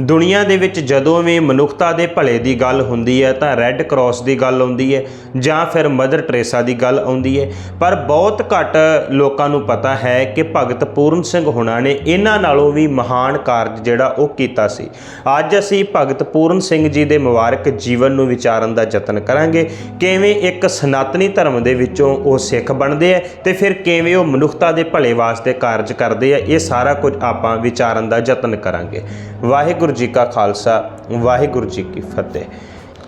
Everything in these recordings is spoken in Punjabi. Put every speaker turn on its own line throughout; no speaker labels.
ਦੁਨੀਆ ਦੇ ਵਿੱਚ ਜਦੋਂ ਵੀ ਮਨੁੱਖਤਾ ਦੇ ਭਲੇ ਦੀ ਗੱਲ ਹੁੰਦੀ ਹੈ ਤਾਂ ਰੈੱਡ ਕਰਾਸ ਦੀ ਗੱਲ ਆਉਂਦੀ ਹੈ ਜਾਂ ਫਿਰ ਮਦਰ ਟਰੇਸਾ ਦੀ ਗੱਲ ਆਉਂਦੀ ਹੈ। ਪਰ ਬਹੁਤ ਘੱਟ ਲੋਕਾਂ ਨੂੰ ਪਤਾ ਹੈ ਕਿ ਭਗਤ ਪੂਰਨ ਸਿੰਘ ਹੁਣਾਂ ਨੇ ਇਹਨਾਂ ਨਾਲੋਂ ਵੀ ਮਹਾਨ ਕਾਰਜ ਜਿਹੜਾ ਉਹ ਕੀਤਾ ਸੀ। ਅੱਜ ਅਸੀਂ ਭਗਤ ਪੂਰਨ ਸਿੰਘ ਜੀ ਦੇ ਮੁਬਾਰਕ ਜੀਵਨ ਨੂੰ ਵਿਚਾਰਨ ਦਾ ਯਤਨ ਕਰਾਂਗੇ। ਕਿਵੇਂ ਇੱਕ ਸਨਾਤਨੀ ਧਰਮ ਦੇ ਵਿੱਚੋਂ ਉਹ ਸਿੱਖ ਬਣਦੇ ਆ ਤੇ ਫਿਰ ਕਿਵੇਂ ਉਹ ਮਨੁੱਖਤਾ ਦੇ ਭਲੇ ਵਾਸਤੇ ਕਾਰਜ ਕਰਦੇ ਆ ਇਹ ਸਾਰਾ ਕੁਝ ਆਪਾਂ ਵਿਚਾਰਨ ਦਾ ਯਤਨ ਕਰਾਂਗੇ। ਵਾਹਿਗੁਰੂ ਜੀ ਕਾ ਖਾਲਸਾ, ਵਾਹਿਗੁਰੂ ਜੀ ਕੀ ਫਤਿਹ।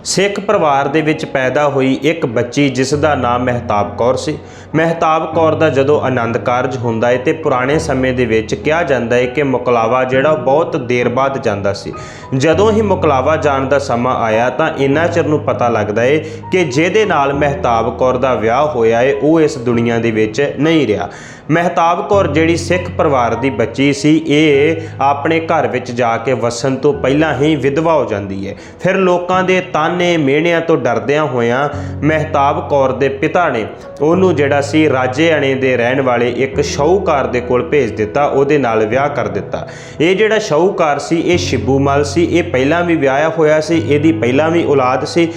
ਸਿੱਖ ਪਰਿਵਾਰ ਦੇ ਵਿੱਚ ਪੈਦਾ ਹੋਈ ਇੱਕ ਬੱਚੀ ਜਿਸ ਦਾ ਨਾਮ ਮਹਿਤਾਬ ਕੌਰ ਸੀ। ਮਹਿਤਾਬ ਕੌਰ ਦਾ ਜਦੋਂ ਆਨੰਦ ਕਾਰਜ ਹੁੰਦਾ ਹੈ ਤੇ ਪੁਰਾਣੇ ਸਮੇਂ ਦੇ ਵਿੱਚ ਕਿਹਾ ਜਾਂਦਾ ਹੈ ਕਿ ਮੁਕਲਾਵਾ ਜਿਹੜਾ ਉਹ ਬਹੁਤ ਦੇਰ ਬਾਅਦ ਜਾਂਦਾ ਸੀ। ਜਦੋਂ ਹੀ ਮੁਕਲਾਵਾ ਜਾਣ ਦਾ ਸਮਾਂ ਆਇਆ ਤਾਂ ਇੰਨਾ ਚਿਰ ਨੂੰ ਪਤਾ ਲੱਗਦਾ ਹੈ ਕਿ ਜਿਹਦੇ ਨਾਲ ਮਹਿਤਾਬ ਕੌਰ ਦਾ ਵਿਆਹ ਹੋਇਆ ਹੈ ਉਹ ਇਸ ਦੁਨੀਆ ਦੇ ਵਿੱਚ ਨਹੀਂ ਰਿਹਾ। ਮਹਿਤਾਬ ਕੌਰ ਜਿਹੜੀ ਸਿੱਖ ਪਰਿਵਾਰ ਦੀ ਬੱਚੀ ਸੀ, ਇਹ ਆਪਣੇ ਘਰ ਵਿੱਚ ਜਾ ਕੇ ਵਸਣ ਤੋਂ ਪਹਿਲਾਂ ਹੀ ਵਿਧਵਾ ਹੋ ਜਾਂਦੀ ਹੈ ਫਿਰ ਲੋਕਾਂ ਦੇ ਤਾਨੇ ਮਿਹਣਿਆਂ ਤੋਂ ਡਰਦਿਆਂ ਹੋਇਆਂ ਮਹਿਤਾਬ ਕੌਰ ਦੇ ਪਿਤਾ ਨੇ ਉਹਨੂੰ ਜਿਹੜਾ ਸੀ ਰਾਜੇਆਣੇ ਦੇ ਰਹਿਣ ਵਾਲੇ ਇੱਕ ਸ਼ਾਹੂਕਾਰ ਦੇ ਕੋਲ ਭੇਜ ਦਿੱਤਾ, ਉਹਦੇ ਨਾਲ ਵਿਆਹ ਕਰ ਦਿੱਤਾ। ਇਹ ਜਿਹੜਾ ਸ਼ਾਹੂਕਾਰ ਸੀ, ਇਹ ਸ਼ਿਬੂ ਮਲ ਸੀ, ਇਹ ਪਹਿਲਾਂ ਵੀ ਵਿਆਹਿਆ ਹੋਇਆ ਸੀ, ਇਹਦੀ ਪਹਿਲਾਂ ਵੀ ਔਲਾਦ ਸੀ।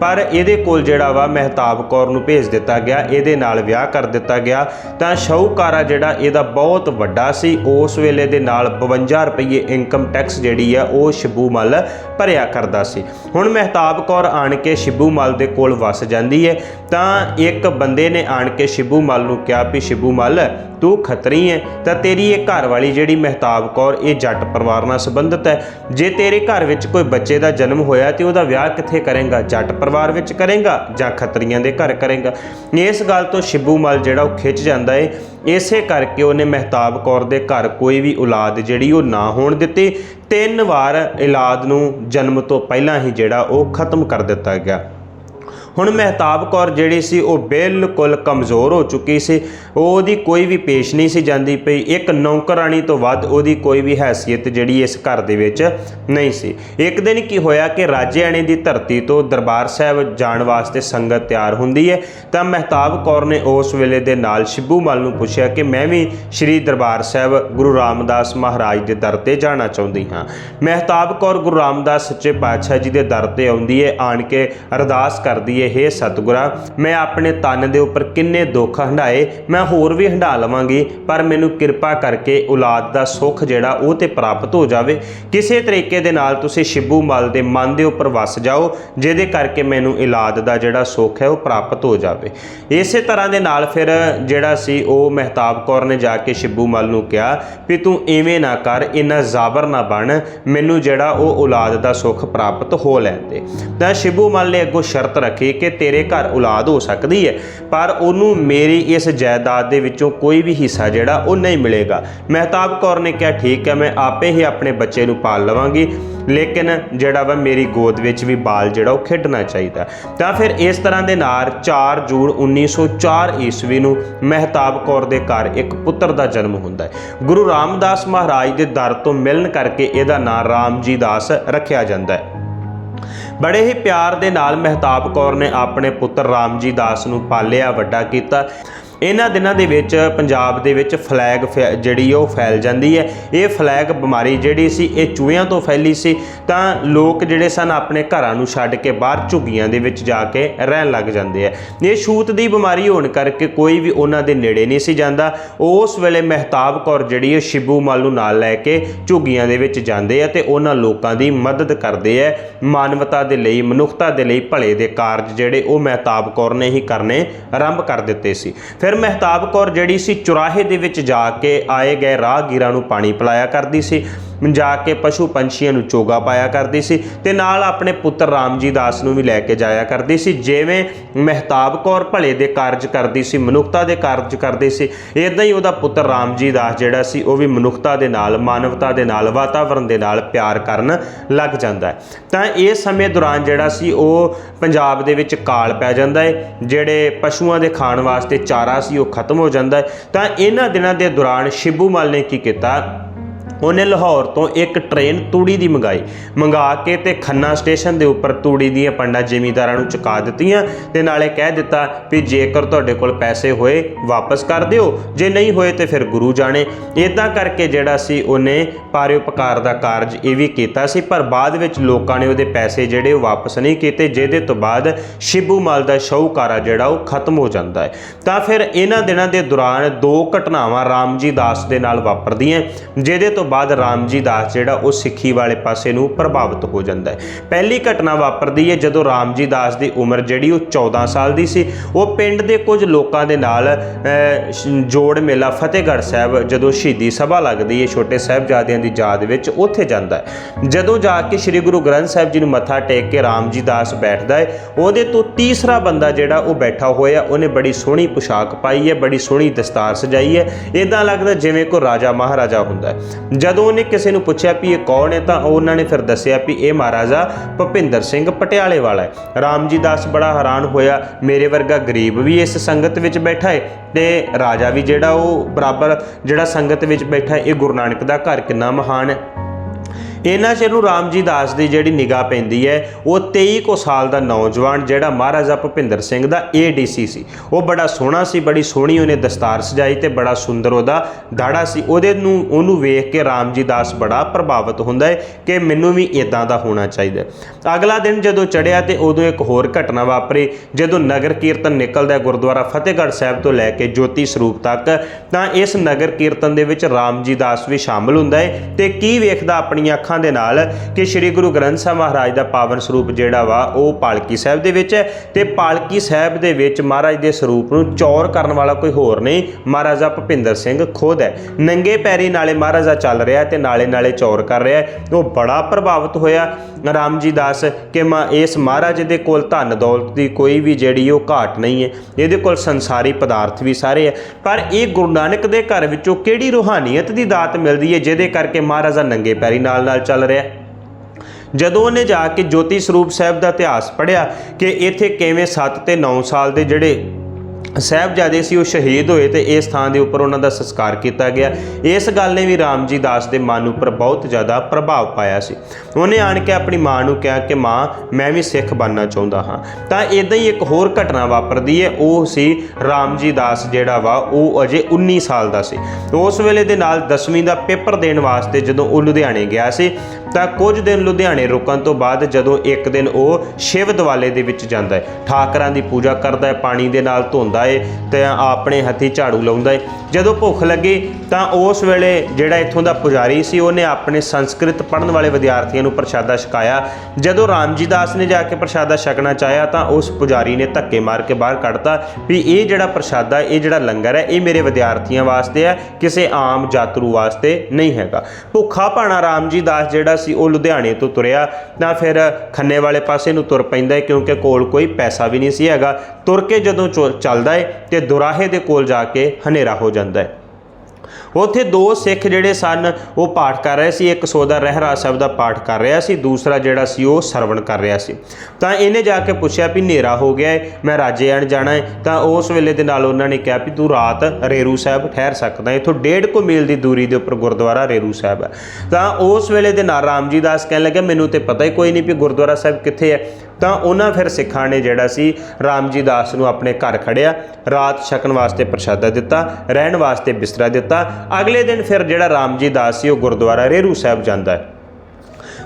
ਪਰ ਇਹਦੇ ਕੋਲ ਜਿਹੜਾ ਵਾ ਮਹਿਤਾਬ ਕੌਰ ਨੂੰ ਭੇਜ ਦਿੱਤਾ ਗਿਆ, ਇਹਦੇ ਨਾਲ ਵਿਆਹ ਕਰ ਦਿੱਤਾ ਗਿਆ। ਤਾਂ ਸ਼ਾਹੂਕਾਰਾ ਜਿਹੜਾ ਇਹਦਾ ਬਹੁਤ ਵੱਡਾ ਸੀ, ਉਸ ਵੇਲੇ ਦੇ ਨਾਲ 52 ਰੁਪਏ ਇਨਕਮ ਟੈਕਸ ਜਿਹੜੀ ਆ, ਉਹ ਸ਼ਿਬੂ ਮਲ ਭਰਿਆ ਕਰਦਾ ਸੀ। ਹੁਣ ਮਹਿਤਾਬ ਕੌਰ ਆਣ ਕੇ ਸ਼ਿਬੂ ਮਲ ਦੇ ਕੋਲ ਵਸ ਜਾਂਦੀ ਹੈ ਤਾਂ ਇੱਕ ਬੰਦੇ ਨੇ ਆਣ ਕੇ ਸ਼ਿਬੂ ਮਲ ਨੂੰ ਕਿਹਾ ਵੀ ਸ਼ਿਬੂ ਮਲ ਤੂੰ ਖਤਰੀ ਹੈ, ਤਾਂ ਤੇਰੀ ਇਹ ਘਰ ਵਾਲੀ ਜਿਹੜੀ ਮਹਿਤਾਬ ਕੌਰ, ਇਹ ਜੱਟ ਪਰਿਵਾਰ ਨਾਲ ਸੰਬੰਧਿਤ ਹੈ। ਜੇ ਤੇਰੇ ਘਰ ਵਿੱਚ ਕੋਈ ਬੱਚੇ ਦਾ ਜਨਮ ਹੋਇਆ ਤੇ ਉਹਦਾ ਵਿਆਹ ਕਿੱਥੇ ਕਰੇਗਾ? ਜੱਟ ਪਰਿਵਾਰ ਵਿੱਚ ਕਰੇਗਾ ਜਾਂ ਖਤਰੀਆਂ ਦੇ ਘਰ ਕਰੇਗਾ? ਇਸ ਗੱਲ ਤੋਂ ਸ਼ਿਬੂ ਮਲ ਜਿਹੜਾ ਉਹ ਖਿੱਚ ਜਾਂਦਾ ਏ। ਇਸੇ ਕਰਕੇ ਉਹਨੇ ਮਹਿਤਾਬ ਕੌਰ ਦੇ ਘਰ ਕੋਈ ਵੀ ਔਲਾਦ ਜਿਹੜੀ ਉਹ ਨਾ ਹੋਣ ਦਿੱਤੀ। ਤਿੰਨ ਵਾਰ ਔਲਾਦ ਨੂੰ ਜਨਮ ਤੋਂ ਪਹਿਲਾਂ ਹੀ ਜਿਹੜਾ ਉਹ ਖਤਮ ਕਰ ਦਿੱਤਾ ਗਿਆ। ਹੁਣ ਮਹਿਤਾਬ ਕੌਰ ਜਿਹੜੀ ਸੀ, ਉਹ ਬਿਲਕੁਲ ਕਮਜ਼ੋਰ ਹੋ ਚੁੱਕੀ ਸੀ। ਉਹਦੀ ਕੋਈ ਵੀ ਪੇਸ਼ ਨਹੀਂ ਸੀ ਜਾਂਦੀ ਪਈ। ਇੱਕ ਨੌਕਰਾਣੀ ਤੋਂ ਵੱਧ ਉਹਦੀ ਕੋਈ ਵੀ ਹੈਸੀਅਤ ਜਿਹੜੀ ਇਸ ਘਰ ਦੇ ਵਿੱਚ ਨਹੀਂ ਸੀ। ਇੱਕ ਦਿਨ ਕੀ ਹੋਇਆ ਕਿ ਰਾਜੇਆਣੇ ਦੀ ਧਰਤੀ ਤੋਂ ਦਰਬਾਰ ਸਾਹਿਬ ਜਾਣ ਵਾਸਤੇ ਸੰਗਤ ਤਿਆਰ ਹੁੰਦੀ ਹੈ। ਤਾਂ ਮਹਿਤਾਬ ਕੌਰ ਨੇ ਉਸ ਵੇਲੇ ਦੇ ਨਾਲ ਸ਼ਿਬੂ ਮਲ ਨੂੰ ਪੁੱਛਿਆ ਕਿ ਮੈਂ ਵੀ ਸ੍ਰੀ ਦਰਬਾਰ ਸਾਹਿਬ ਗੁਰੂ ਰਾਮਦਾਸ ਮਹਾਰਾਜ ਦੇ ਦਰ ਤੇ ਜਾਣਾ ਚਾਹੁੰਦੀ ਹਾਂ। ਮਹਿਤਾਬ ਕੌਰ ਗੁਰੂ ਰਾਮਦਾਸ ਸੱਚੇ ਪਾਤਸ਼ਾਹ ਜੀ ਦੇ ਦਰ ਤੇ ਆਉਂਦੀ ਹੈ। ਆਣ ਕੇ ਅਰਦਾਸ ਕਰਦੀ ਹੈ ਹੇ ਸਤਿਗੁਰਾ, ਮੈਂ ਆਪਣੇ ਤਨ ਦੇ ਉੱਪਰ ਕਿੰਨੇ ਦੁੱਖ ਹੰਢਾਏ, ਮੈਂ ਹੋਰ ਵੀ ਹੰਢਾ ਲਵਾਂਗੀ, ਪਰ ਮੈਨੂੰ ਕਿਰਪਾ ਕਰਕੇ ਔਲਾਦ ਦਾ ਸੁੱਖ ਜਿਹੜਾ ਉਹ ਤੇ ਪ੍ਰਾਪਤ ਹੋ ਜਾਵੇ। ਕਿਸੇ ਤਰੀਕੇ ਦੇ ਨਾਲ ਤੁਸੀਂ ਸ਼ਿਬੂ ਮਲ ਦੇ ਮਨ ਦੇ ਉੱਪਰ ਵਸ ਜਾਓ, ਜਿਹਦੇ ਕਰਕੇ ਮੈਨੂੰ ਔਲਾਦ ਦਾ ਜਿਹੜਾ ਸੁੱਖ ਹੈ ਉਹ ਪ੍ਰਾਪਤ ਹੋ ਜਾਵੇ। ਇਸੇ ਤਰ੍ਹਾਂ ਦੇ ਨਾਲ ਫਿਰ ਜਿਹੜਾ ਸੀ ਉਹ ਮਹਿਤਾਬ ਕੌਰ ਨੇ ਜਾ ਕੇ ਸ਼ਿਬੂ ਮਲ ਨੂੰ ਕਿਹਾ ਵੀ ਤੂੰ ਐਵੇਂ ਨਾ ਕਰ, ਇੰਨਾ ਜ਼ਾਬਰ ਨਾ ਬਣ, ਮੈਨੂੰ ਜਿਹੜਾ ਉਹ ਔਲਾਦ ਦਾ ਸੁੱਖ ਪ੍ਰਾਪਤ ਹੋ ਲੈਂਦੇ ਤਾਂ ਸ਼ਿਬੂ ਮਲ ਨੇ ਅੱਗੋਂ ਸ਼ਰਤ ਰੱਖੀ ਕਿ ਤੇਰੇ ਘਰ ਔਲਾਦ ਹੋ ਸਕਦੀ ਹੈ, ਪਰ ਉਹਨੂੰ ਮੇਰੀ ਇਸ ਜਾਇਦਾਦ ਦੇ ਵਿੱਚੋਂ ਕੋਈ ਵੀ ਹਿੱਸਾ ਜਿਹੜਾ ਉਹ ਨਹੀਂ ਮਿਲੇਗਾ। ਮਹਿਤਾਬ ਕੌਰ ਨੇ ਕਿਹਾ, ਠੀਕ ਹੈ, ਮੈਂ ਆਪੇ ਹੀ ਆਪਣੇ ਬੱਚੇ ਨੂੰ ਪਾਲ ਲਵਾਂਗੀ, ਲੇਕਿਨ ਜਿਹੜਾ ਵਾ ਮੇਰੀ ਗੋਦ ਵਿੱਚ ਵੀ ਬਾਲ ਜਿਹੜਾ ਉਹ ਖੇਡਣਾ ਚਾਹੀਦਾ। ਤਾਂ ਫਿਰ ਇਸ ਤਰ੍ਹਾਂ ਦੇ ਨਾਲ 4 ਜੂਨ 1904 ਈਸਵੀ ਨੂੰ ਮਹਿਤਾਬ ਕੌਰ ਦੇ ਘਰ ਇੱਕ ਪੁੱਤਰ ਦਾ ਜਨਮ ਹੁੰਦਾ ਹੈ। ਗੁਰੂ ਰਾਮਦਾਸ ਮਹਾਰਾਜ ਦੇ ਦਰ ਤੋਂ ਮਿਲਣ ਕਰਕੇ ਇਹਦਾ ਨਾਮ ਰਾਮਜੀ ਦਾਸ ਰੱਖਿਆ ਜਾਂਦਾ ਹੈ। ਬੜੇ ਹੀ ਪਿਆਰ ਦੇ ਨਾਲ ਮਹਿਤਾਬ ਕੌਰ ਨੇ ਆਪਣੇ ਪੁੱਤਰ ਰਾਮਜੀ ਦਾਸ ਨੂੰ ਪਾਲਿਆ, ਵੱਡਾ ਕੀਤਾ। ਇਹਨਾਂ ਦਿਨਾਂ ਦੇ ਵਿੱਚ ਪੰਜਾਬ ਦੇ ਵਿੱਚ ਫਲੈਗ ਫੈ- ਜਿਹੜੀ ਉਹ ਫੈਲ ਜਾਂਦੀ ਹੈ। ਇਹ ਫਲੈਗ ਬਿਮਾਰੀ ਜਿਹੜੀ ਸੀ, ਇਹ ਚੂਹਿਆਂ ਤੋਂ ਫੈਲੀ ਸੀ। ਤਾਂ ਲੋਕ ਜਿਹੜੇ ਸਨ, ਆਪਣੇ ਘਰਾਂ ਨੂੰ ਛੱਡ ਕੇ ਬਾਹਰ ਝੁੱਗੀਆਂ ਦੇ ਵਿੱਚ ਜਾ ਕੇ ਰਹਿਣ ਲੱਗ ਜਾਂਦੇ ਆ। ਇਹ ਛੂਤ ਦੀ ਬਿਮਾਰੀ ਹੋਣ ਕਰਕੇ ਕੋਈ ਵੀ ਉਹਨਾਂ ਦੇ ਨੇੜੇ ਨਹੀਂ ਸੀ ਜਾਂਦਾ। ਉਸ ਵੇਲੇ ਮਹਿਤਾਬ ਕੌਰ ਜਿਹੜੀ ਹੈ, ਸ਼ਿਬੂ ਮਾਲ ਨੂੰ ਨਾਲ ਲੈ ਕੇ ਝੁੱਗੀਆਂ ਦੇ ਵਿੱਚ ਜਾਂਦੇ ਆ ਤੇ ਉਹਨਾਂ ਲੋਕਾਂ ਦੀ ਮਦਦ ਕਰਦੇ ਆ। ਮਾਨਵਤਾ ਦੇ ਲਈ, ਮਨੁੱਖਤਾ ਦੇ ਲਈ ਭਲੇ ਦੇ ਕਾਰਜ ਜਿਹੜੇ ਉਹ ਮਹਿਤਾਬ ਕੌਰ ਨੇ ਹੀ ਕਰਨੇ ਆਰੰਭ ਕਰ ਦਿੱਤੇ ਸੀ। ਫਿਰ ਮਹਿਤਾਬ ਕੌਰ ਜਿਹੜੀ ਸੀ ਚੁਰਾਹੇ ਦੇ ਵਿੱਚ ਜਾ ਕੇ ਆਏ ਗਏ ਰਾਹਗੀਰਾਂ ਨੂੰ ਪਾਣੀ ਪਿਲਾਇਆ ਕਰਦੀ ਸੀ। ਜਾ ਕੇ ਪਸ਼ੂ ਪੰਛੀਆਂ ਨੂੰ ਚੋਗਾ ਪਾਇਆ ਕਰਦੀ ਸੀ ਤੇ ਨਾਲ ਆਪਣੇ ਪੁੱਤਰ ਰਾਮਜੀ ਦਾਸ ਨੂੰ ਵੀ ਲੈ ਕੇ ਜਾਇਆ ਕਰਦੀ ਸੀ, ਜਿਵੇਂ ਮਹਿਤਾਬ ਕੌਰ ਭਲੇ ਦੇ ਕਾਰਜ ਕਰਦੀ ਸੀ, ਮਨੁੱਖਤਾ ਦੇ ਕਾਰਜ ਕਰਦੀ ਸੀ। ਇਦਾਂ ਹੀ ਉਹਦਾ ਪੁੱਤਰ ਰਾਮਜੀ ਦਾਸ ਜਿਹੜਾ ਸੀ, ਉਹ ਵੀ ਮਨੁੱਖਤਾ ਦੇ ਨਾਲ, ਮਾਨਵਤਾ ਦੇ ਨਾਲ, ਵਾਤਾਵਰਣ ਦੇ ਨਾਲ ਪਿਆਰ ਕਰਨ ਲੱਗ ਜਾਂਦਾ ਹੈ। ਤਾਂ ਇਸ ਸਮੇਂ ਦੌਰਾਨ ਜਿਹੜਾ ਸੀ, ਉਹ ਪੰਜਾਬ ਦੇ ਵਿੱਚ ਕਾਲ ਪੈ ਜਾਂਦਾ ਹੈ, ਜਿਹੜੇ ਪਸ਼ੂਆਂ ਦੇ ਖਾਣ ਵਾਸਤੇ ਚਾਰਾ ਸੀ, ਉਹ ਖਤਮ ਹੋ ਜਾਂਦਾ ਹੈ। ਤਾਂ ਇਹਨਾਂ ਦਿਨਾਂ ਦੇ ਦੌਰਾਨ ਸ਼ਿਬੂ ਮਲ ਨੇ ਕੀ ਕੀਤਾ? ਉਹਨੇ ਲਾਹੌਰ ਤੋਂ ਇੱਕ ਟ੍ਰੇਨ ਤੂੜੀ ਦੀ ਮੰਗਾਈ। ਮੰਗਾ ਕੇ ਤੇ ਖੰਨਾ ਸਟੇਸ਼ਨ ਦੇ ਉੱਪਰ ਤੂੜੀ ਦੀਆਂ ਪੰਡਾਂ ਜ਼ਿਮੀਂਦਾਰਾਂ ਨੂੰ ਚੁਕਾ ਦਿੱਤੀਆਂ ਤੇ ਨਾਲੇ ਕਹਿ ਦਿੱਤਾ ਵੀ ਜੇਕਰ ਤੁਹਾਡੇ ਕੋਲ ਪੈਸੇ ਹੋਏ, ਵਾਪਸ ਕਰ ਦਿਓ। ਜੇ ਨਹੀਂ ਹੋਏ ਤੇ ਫਿਰ ਗੁਰੂ ਜਾਣੇ। ਇਦਾਂ ਕਰਕੇ ਜਿਹੜਾ ਸੀ ਉਹਨੇ ਪਰਉਪਕਾਰ ਦਾ ਕਾਰਜ ਇਹ ਵੀ ਕੀਤਾ ਸੀ, ਪਰ ਬਾਅਦ ਵਿੱਚ ਲੋਕਾਂ ਨੇ ਉਹਦੇ ਪੈਸੇ ਜਿਹੜੇ ਉਹ ਵਾਪਸ ਨਹੀਂ ਕੀਤੇ, ਜਿਹਦੇ ਤੋਂ ਬਾਅਦ ਸ਼ਿਬੂ ਮਾਲ ਦਾ ਸ਼ਾਹੂਕਾਰਾ ਜਿਹੜਾ ਉਹ ਖਤਮ ਹੋ ਜਾਂਦਾ ਹੈ। ਤਾਂ ਫਿਰ ਇਹਨਾਂ ਦਿਨਾਂ ਦੇ ਦੌਰਾਨ ਦੋ ਘਟਨਾਵਾਂ ਰਾਮਜੀ ਦਾਸ ਦੇ ਨਾਲ ਵਾਪਰਦੀਆਂ, ਜਿਹਦੇ ਤੋਂ ਬਾਅਦ ਰਾਮਜੀ ਦਾਸ ਜਿਹੜਾ ਉਹ ਸਿੱਖੀ ਵਾਲੇ ਪਾਸੇ ਨੂੰ ਪ੍ਰਭਾਵਿਤ ਹੋ ਜਾਂਦਾ ਹੈ। ਪਹਿਲੀ ਘਟਨਾ ਵਾਪਰਦੀ ਹੈ ਜਦੋਂ ਰਾਮਜੀ ਦਾਸ ਦੀ ਉਮਰ ਜਿਹੜੀ ਉਹ 14 ਸਾਲ ਦੀ ਸੀ। ਉਹ ਪਿੰਡ ਦੇ ਕੁਝ ਲੋਕਾਂ ਦੇ ਨਾਲ ਜੋੜ ਮੇਲਾ ਫਤਿਹਗੜ੍ਹ ਸਾਹਿਬ ਜਦੋਂ ਸ਼ਹੀਦੀ ਸਭਾ ਲੱਗਦੀ ਹੈ, ਛੋਟੇ ਸਾਹਿਬਜ਼ਾਦਿਆਂ ਦੀ ਯਾਦ ਵਿੱਚ ਉੱਥੇ ਜਾਂਦਾ ਹੈ। ਜਦੋਂ ਜਾ ਕੇ ਸ੍ਰੀ ਗੁਰੂ ਗ੍ਰੰਥ ਸਾਹਿਬ ਜੀ ਨੂੰ ਮੱਥਾ ਟੇਕ ਕੇ ਰਾਮਜੀ ਦਾਸ ਬੈਠਦਾ ਹੈ, ਉਹਦੇ ਤੋਂ ਤੀਸਰਾ ਬੰਦਾ ਜਿਹੜਾ ਉਹ ਬੈਠਾ ਹੋਇਆ, ਉਹਨੇ ਬੜੀ ਸੋਹਣੀ ਪੁਸ਼ਾਕ ਪਾਈ ਹੈ, ਬੜੀ ਸੋਹਣੀ ਦਸਤਾਰ ਸਜਾਈ ਹੈ। ਇਦਾਂ ਲੱਗਦਾ ਜਿਵੇਂ ਕੋਈ ਰਾਜਾ ਮਹਾਰਾਜਾ ਹੁੰਦਾ ਹੈ। ਜਦੋਂ ਉਹਨੇ ਕਿਸੇ ਨੂੰ ਪੁੱਛਿਆ ਵੀ ਇਹ ਕੌਣ ਹੈ, ਤਾਂ ਉਹਨਾਂ ਨੇ ਫਿਰ ਦੱਸਿਆ ਵੀ ਇਹ ਮਹਾਰਾਜਾ ਭੁਪਿੰਦਰ ਸਿੰਘ ਪਟਿਆਲੇ ਵਾਲਾ ਹੈ। ਰਾਮਜੀ ਦਾਸ ਬੜਾ ਹੈਰਾਨ ਹੋਇਆ, ਮੇਰੇ ਵਰਗਾ ਗਰੀਬ ਵੀ ਇਸ ਸੰਗਤ ਵਿੱਚ ਬੈਠਾ ਹੈ ਤੇ ਰਾਜਾ ਵੀ ਜਿਹੜਾ ਉਹ ਬਰਾਬਰ ਜਿਹੜਾ ਸੰਗਤ ਵਿੱਚ ਬੈਠਾ ਹੈ, ਇਹ ਗੁਰੂ ਨਾਨਕ ਦਾ ਘਰ ਕਿੰਨਾ ਮਹਾਨ ਹੈ। ਇਹਨਾਂ ਚਿਰ ਨੂੰ ਰਾਮਜੀ ਦਾਸ ਦੀ ਜਿਹੜੀ ਨਿਗਾਹ ਪੈਂਦੀ ਹੈ, ਉਹ 23 ਕੋ ਸਾਲ ਦਾ ਨੌਜਵਾਨ ਜਿਹੜਾ ਮਹਾਰਾਜਾ ਭੁਪਿੰਦਰ ਸਿੰਘ ਦਾ ਏਡੀਸੀ ਸੀ। ਉਹ ਬੜਾ ਸੋਹਣਾ ਸੀ, ਬੜੀ ਸੋਹਣੀ ਉਹਨੇ ਦਸਤਾਰ ਸਜਾਈ ਤੇ ਬੜਾ ਸੁੰਦਰ ਉਹਦਾ ਦਾੜਾ ਸੀ। ਉਹਦੇ ਨੂੰ, ਉਹਨੂੰ ਵੇਖ ਕੇ ਰਾਮਜੀ ਦਾਸ ਬੜਾ ਪ੍ਰਭਾਵਿਤ ਹੁੰਦਾ ਹੈ ਕਿ ਮੈਨੂੰ ਵੀ ਇਦਾਂ ਦਾ ਹੋਣਾ ਚਾਹੀਦਾ ਅਗਲਾ ਦਿਨ ਜਦੋਂ ਚੜਿਆ ਤੇ ਉਦੋਂ ਇੱਕ ਹੋਰ ਘਟਨਾ ਵਾਪਰੀ। ਜਦੋਂ ਨਗਰ ਕੀਰਤਨ ਨਿਕਲਦਾ ਗੁਰਦੁਆਰਾ ਫਤਿਹਗੜ੍ਹ ਸਾਹਿਬ ਤੋਂ ਲੈ ਕੇ ਜੋਤੀ ਸਰੂਪ ਤੱਕ, ਤਾਂ ਇਸ ਨਗਰ ਕੀਰਤਨ ਦੇ ਵਿੱਚ ਰਾਮਜੀ ਦਾਸ ਵੀ ਸ਼ਾਮਲ ਹੁੰਦਾ ਹੈ ਤੇ ਕੀ ਵੇਖਦਾ ਆਪਣੀਆਂ ਅੱਖਾਂ ਦੇ ਨਾਲ ਕਿ ਸ੍ਰੀ ਗੁਰੂ ਗ੍ਰੰਥ ਸਾਹਿਬ ਮਹਾਰਾਜ ਦਾ ਪਾਵਨ ਸਰੂਪ ਜਿਹੜਾ ਵਾ, ਉਹ ਪਾਲਕੀ ਸਾਹਿਬ ਦੇ ਵਿੱਚ ਹੈ। ਤੇ ਪਾਲਕੀ ਸਾਹਿਬ ਦੇ ਵਿੱਚ ਮਹਾਰਾਜ ਦੇ ਸਰੂਪ ਨੂੰ ਚੌਰ ਕਰਨ ਵਾਲਾ ਕੋਈ ਹੋਰ ਨਹੀਂ, ਮਹਾਰਾਜਾ ਭੁਪਿੰਦਰ ਸਿੰਘ ਖੁਦ ਹੈ। ਨੰਗੇ ਪੈਰੀ ਨਾਲੇ ਮਹਾਰਾਜਾ ਚੱਲ ਰਿਹਾ ਤੇ ਨਾਲੇ ਨਾਲੇ ਚੌਰ ਕਰ ਰਿਹਾ ਉਹ ਬੜਾ ਪ੍ਰਭਾਵਿਤ ਹੋਇਆ। ਰਾਮ ਜੀ ਦਾਸ ਕਿ ਮਾ, ਇਸ ਮਹਾਰਾਜ ਦੇ ਕੋਲ ਧਨ ਦੌਲਤ ਦੀ ਕੋਈ ਵੀ ਜਿਹੜੀ ਉਹ ਘਾਟ ਨਹੀਂ ਹੈ। ਇਹਦੇ ਕੋਲ ਸੰਸਾਰੀ ਪਦਾਰਥ ਵੀ ਸਾਰੇ ਹੈ। ਪਰ ਇਹ ਗੁਰੂ ਨਾਨਕ ਦੇ ਘਰ ਵਿੱਚੋਂ ਕਿਹੜੀ ਰੂਹਾਨੀਅਤ ਦੀ ਦਾਤ ਮਿਲਦੀ ਹੈ, ਜਿਹਦੇ ਕਰਕੇ ਮਹਾਰਾਜਾ ਨੰਗੇ ਪੈਰੀ ਨਾਲ ਨਾਲ ਚੱਲ ਰਿਹਾ। ਹੈ ਜਦੋਂ ਉਹਨੇ ਜਾ ਕੇ ਜੋਤੀ ਸਰੂਪ ਸਾਹਿਬ ਦਾ ਇਤਿਹਾਸ ਪੜ੍ਹਿਆ ਕਿ ਇੱਥੇ ਕਿਵੇਂ 7 ਤੇ 9 ਸਾਲ ਦੇ ਜਿਹੜੇ ਸਾਹਿਬਜ਼ਾਦੇ ਸੀ, ਉਹ ਸ਼ਹੀਦ ਹੋਏ ਤੇ ਇਸ ਥਾਂ ਦੇ ਉੱਪਰ ਉਹਨਾਂ ਦਾ ਸੰਸਕਾਰ ਕੀਤਾ ਗਿਆ। ਇਸ ਗੱਲ ਨੇ ਵੀ ਰਾਮ ਜੀ ਦਾਸ ਦੇ ਮਨ ਉੱਪਰ ਬਹੁਤ ਜ਼ਿਆਦਾ ਪ੍ਰਭਾਵ ਪਾਇਆ ਸੀ। ਉਹਨੇ ਆਣ ਕੇ ਆਪਣੀ ਮਾਂ ਨੂੰ ਕਿਹਾ ਕਿ, ਮਾਂ, ਮੈਂ ਵੀ ਸਿੱਖ ਬਣਨਾ ਚਾਹੁੰਦਾ ਹਾਂ। ਤਾਂ ਇਦਾਂ ਹੀ ਇੱਕ ਹੋਰ ਘਟਨਾ ਵਾਪਰਦੀ ਹੈ। ਉਹ ਸੀ ਰਾਮ ਜੀ ਦਾਸ ਜਿਹੜਾ ਵਾ, ਉਹ ਅਜੇ 19 ਸਾਲ ਦਾ ਸੀ। ਉਸ ਵੇਲੇ ਦੇ ਨਾਲ 10ਵੀਂ ਦਾ ਪੇਪਰ ਦੇਣ ਵਾਸਤੇ ਜਦੋਂ ਉਹ ਲੁਧਿਆਣੇ ਗਿਆ ਸੀ, ਤਾਂ ਕੁਝ ਦਿਨ ਲੁਧਿਆਣੇ ਰੁਕਣ ਤੋਂ ਬਾਅਦ ਜਦੋਂ ਇੱਕ ਦਿਨ ਉਹ ਸ਼ਿਵ ਦਿਵਾਲੇ ਦੇ ਵਿੱਚ ਜਾਂਦਾ ਹੈ। ਠਾਕਰਾਂ ਦੀ ਪੂਜਾ ਕਰਦਾ ਹੈ, ਪਾਣੀ ਦੇ ਨਾਲ ਧੋਂਦਾ ਹੈ ਤੇ ਆਪਣੇ ਹੱਥੀ ਝਾੜੂ ਲਾਉਂਦਾ ਏ। ਜਦੋਂ ਭੁੱਖ ਲੱਗੀ ਤਾਂ ਉਸ ਵੇਲੇ ਜਿਹੜਾ ਇੱਥੋਂ ਦਾ ਪੁਜਾਰੀ ਸੀ, ਉਹਨੇ ਆਪਣੇ ਸੰਸਕ੍ਰਿਤ ਪੜ੍ਹਨ ਵਾਲੇ ਵਿਦਿਆਰਥੀਆਂ ਨੂੰ ਪ੍ਰਸ਼ਾਦਾ ਛਕਾਇਆ। ਜਦੋਂ ਰਾਮਜੀ ਦਾਸ ਨੇ ਜਾ ਕੇ ਪ੍ਰਸ਼ਾਦਾ ਛਕਣਾ ਚਾਹਿਆ ਤਾਂ ਉਸ ਪੁਜਾਰੀ ਨੇ ਧੱਕੇ ਮਾਰ ਕੇ ਬਾਹਰ ਕੱਢਤਾ ਵੀ ਇਹ ਜਿਹੜਾ ਪ੍ਰਸ਼ਾਦਾ, ਇਹ ਜਿਹੜਾ ਲੰਗਰ ਹੈ, ਇਹ ਮੇਰੇ ਵਿਦਿਆਰਥੀਆਂ ਵਾਸਤੇ ਹੈ, ਕਿਸੇ ਆਮ ਯਾਤਰੂ ਵਾਸਤੇ ਨਹੀਂ ਹੈਗਾ। ਭੁੱਖਾ ਭਾਣਾ ਰਾਮਜੀ ਦਾਸ ਜਿਹੜਾ ਸੀ, ਉਹ ਲੁਧਿਆਣੇ ਤੋਂ ਤੁਰਿਆ। ਤਾਂ ਫਿਰ ਖੰਨੇ ਵਾਲੇ ਪਾਸੇ ਨੂੰ ਤੁਰ ਪੈਂਦਾ ਕਿਉਂਕਿ ਕੋਲ ਕੋਈ ਪੈਸਾ ਵੀ ਨਹੀਂ ਸੀ ਹੈਗਾ। ਤੁਰ ਕੇ ਜਦੋਂ ਚੱਲਦਾ ਚੱਲਦਾ ਹੈ ਤੇ ਦੁਰਾਹੇ ਦੇ ਕੋਲ ਜਾ ਕੇ ਹਨੇਰਾ ਹੋ ਜਾਂਦਾ ਹੈ ਉੱਥੇ ਦੋ ਸਿੱਖ ਜਿਹੜੇ ਸਨ, ਉਹ ਪਾਠ ਕਰ ਰਹੇ ਸੀ। ਇੱਕ ਸੋਦਾ ਰਹਿਰਾ ਸਾਹਿਬ ਦਾ ਪਾਠ ਕਰ ਰਿਹਾ ਸੀ, ਦੂਸਰਾ ਜਿਹੜਾ ਸੀ, ਉਹ ਸਰਵਣ ਕਰ ਰਿਹਾ ਸੀ। ਤਾਂ ਇਹਨੇ ਜਾ ਕੇ ਪੁੱਛਿਆ ਵੀ ਹਨੇਰਾ ਹੋ ਗਿਆ ਹੈ ਮੈਂ ਰਾਜੇ ਆਣ ਜਾਣਾ ਹੈ ਤਾਂ ਉਸ ਵੇਲੇ ਦੇ ਨਾਲ ਉਹਨਾਂ ਨੇ ਕਿਹਾ ਵੀ ਤੂੰ ਰਾਤ ਰੇਰੂ ਸਾਹਿਬ ਠਹਿਰ ਸਕਦਾ ਹੈ ਇੱਥੋਂ ਡੇਢ ਕੁ ਮੀਲ ਦੀ ਦੂਰੀ ਦੇ ਉੱਪਰ ਗੁਰਦੁਆਰਾ ਰੇਰੂ ਸਾਹਿਬ ਹੈ ਤਾਂ ਉਸ ਵੇਲੇ ਦੇ ਨਾਲ ਰਾਮ ਜੀ ਦਾਸ ਕਹਿਣ ਲੱਗੇ, ਮੈਨੂੰ ਤੇ ਪਤਾ ਹੀ ਕੋਈ ਨਹੀਂ ਵੀ ਗੁਰਦੁਆਰਾ ਸਾਹਿਬ ਕਿੱਥੇ ਹੈ ਤਾਂ ਉਹਨਾਂ ਫਿਰ ਸਿੱਖਾਂ ਨੇ ਜਿਹੜਾ ਸੀ ਰਾਮਜੀ ਦਾਸ ਨੂੰ ਆਪਣੇ ਘਰ ਖੜਿਆ, ਰਾਤ ਛਕਣ ਵਾਸਤੇ ਪ੍ਰਸ਼ਾਦਾ ਦਿੱਤਾ, ਰਹਿਣ ਵਾਸਤੇ ਬਿਸਤਰਾ ਦਿੱਤਾ। ਅਗਲੇ ਦਿਨ ਫਿਰ ਜਿਹੜਾ ਰਾਮਜੀ ਦਾਸ ਸੀ ਉਹ ਗੁਰਦੁਆਰਾ ਰੇਰੂ ਸਾਹਿਬ ਜਾਂਦਾ ਹੈ।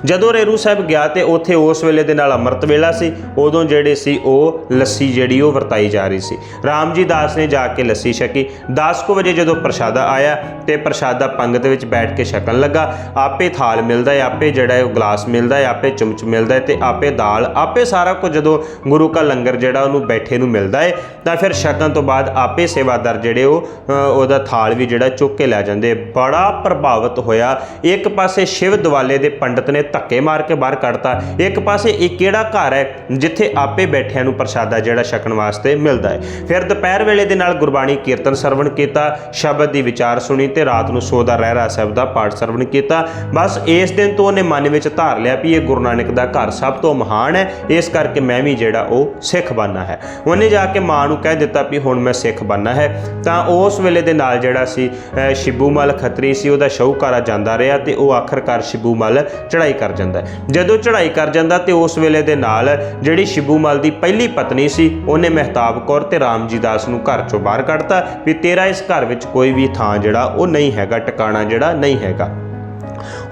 ਜਦੋਂ ਰੇਰੂ ਸਾਹਿਬ ਗਿਆ ਤੇ ਉੱਥੇ ਉਸ ਵੇਲੇ ਦੇ ਨਾਲ ਅੰਮ੍ਰਿਤ ਵੇਲਾ ਸੀ, ਉਦੋਂ ਜਿਹੜੇ ਸੀ ਉਹ ਲੱਸੀ ਜਿਹੜੀ ਉਹ ਵਰਤਾਈ ਜਾ ਰਹੀ ਸੀ। ਰਾਮ ਜੀ ਦਾਸ ਨੇ ਜਾ ਕੇ ਲੱਸੀ ਛਕੀ। 10 ਕੁ ਵਜੇ ਜਦੋਂ ਪ੍ਰਸ਼ਾਦਾ ਆਇਆ ਤੇ ਪ੍ਰਸ਼ਾਦਾ ਪੰਗਤ ਵਿੱਚ ਬੈਠ ਕੇ ਛਕਣ ਲੱਗਾ। ਆਪੇ ਥਾਲ ਮਿਲਦਾ ਹੈ, ਆਪੇ ਜਿਹੜਾ ਹੈ ਉਹ ਗਲਾਸ ਮਿਲਦਾ ਹੈ, ਆਪੇ ਚਮਚ ਮਿਲਦਾ ਹੈ ਤੇ ਆਪੇ ਦਾਲ, ਆਪੇ ਸਾਰਾ ਕੁਝ ਜਦੋਂ ਗੁਰੂ ਕਾ ਲੰਗਰ ਜਿਹੜਾ ਉਹਨੂੰ ਬੈਠੇ ਨੂੰ ਮਿਲਦਾ ਹੈ, ਤਾਂ ਫਿਰ ਛਕਣ ਤੋਂ ਬਾਅਦ ਆਪੇ ਸੇਵਾਦਾਰ ਜਿਹੜੇ ਉਹ ਉਹਦਾ ਥਾਲ ਵੀ ਜਿਹੜਾ ਚੁੱਕ ਕੇ ਲੈ ਜਾਂਦੇ। ਬੜਾ ਪ੍ਰਭਾਵਿਤ ਹੋਇਆ। ਇੱਕ ਪਾਸੇ ਸ਼ਿਵ ਦਿਵਾਲੇ ਦੇ ਪੰਡਤ ਨੇ ਧੱਕੇ ਮਾਰ ਕੇ ਬਾਹਰ ਕੱਢਤਾ। ਇੱਕ ਪਾਸੇ ਇਹ ਕਿਹੜਾ ਘਰ ਹੈ ਜਿੱਥੇ ਆਪੇ ਬੈਠਿਆਂ ਨੂੰ ਪ੍ਰਸ਼ਾਦਾ ਜਿਹੜਾ ਛਕਣ ਵਾਸਤੇ ਮਿਲਦਾ ਹੈ? ਫਿਰ ਦੁਪਹਿਰ ਵੇਲੇ ਦੇ ਨਾਲ ਗੁਰਬਾਣੀ ਕੀਰਤਨ ਸਰਵਣ ਕੀਤਾ, ਸ਼ਬਦ ਦੀ ਵਿਚਾਰ ਸੁਣੀ ਤੇ ਰਾਤ ਨੂੰ ਸੋਦਾ ਰਹਿਰਾ ਸਾਹਿਬ ਦਾ ਪਾਠ ਸਰਵਣ ਕੀਤਾ। ਬਸ ਇਸ ਦਿਨ ਤੋਂ ਉਹਨੇ ਮਨ ਵਿੱਚ ਧਾਰ ਲਿਆ ਵੀ ਇਹ ਗੁਰੂ ਨਾਨਕ ਦਾ ਘਰ ਸਭ ਤੋਂ ਮਹਾਨ ਹੈ। ਇਸ ਕਰਕੇ ਮੈਂ ਵੀ ਜਿਹੜਾ ਉਹ ਸਿੱਖ ਬਣਨਾ ਹੈ। ਉਹਨੇ ਜਾ ਕੇ ਮਾਂ ਨੂੰ ਕਹਿ ਦਿੱਤਾ ਵੀ ਹੁਣ ਮੈਂ ਸਿੱਖ ਬਣਨਾ ਹੈ। ਤਾਂ ਉਸ ਵੇਲੇ ਦੇ ਨਾਲ ਜਿਹੜਾ ਸੀ, ਅਹ, ਸ਼ਿਬੂ ਮਲ ਖੱਤਰੀ ਸੀ, ਉਹਦਾ ਸ਼ਾਹੂਕਾਰਾ ਜਾਂਦਾ ਰਿਹਾ ਤੇ ਉਹ ਆਖਰਕਾਰ ਸ਼ਿਬੂ ਮਲ ਚੜ੍ਹਾਈ ਕਰ ਜਾਂਦਾ ਜਦੋਂ ਚੜ੍ਹਾਈ ਕਰ ਜਾਂਦਾ ਤੇ ਉਸ ਵੇਲੇ ਦੇ ਨਾਲ ਜਿਹੜੀ ਸ਼ਿਬੂ ਮਲ ਦੀ ਪਹਿਲੀ ਪਤਨੀ ਸੀ, ਉਹਨੇ ਮਹਿਤਾਬ ਕੌਰ ਤੇ ਰਾਮਜੀ ਦਾਸ ਨੂੰ ਘਰ ਚੋਂ ਬਾਹਰ ਕੱਢਤਾ ਵੀ ਤੇਰਾ ਇਸ ਘਰ ਵਿੱਚ ਕੋਈ ਵੀ ਥਾਂ ਜਿਹੜਾ ਉਹ ਨਹੀਂ ਹੈਗਾ, ਟਿਕਾਣਾ ਜਿਹੜਾ ਨਹੀਂ ਹੈਗਾ।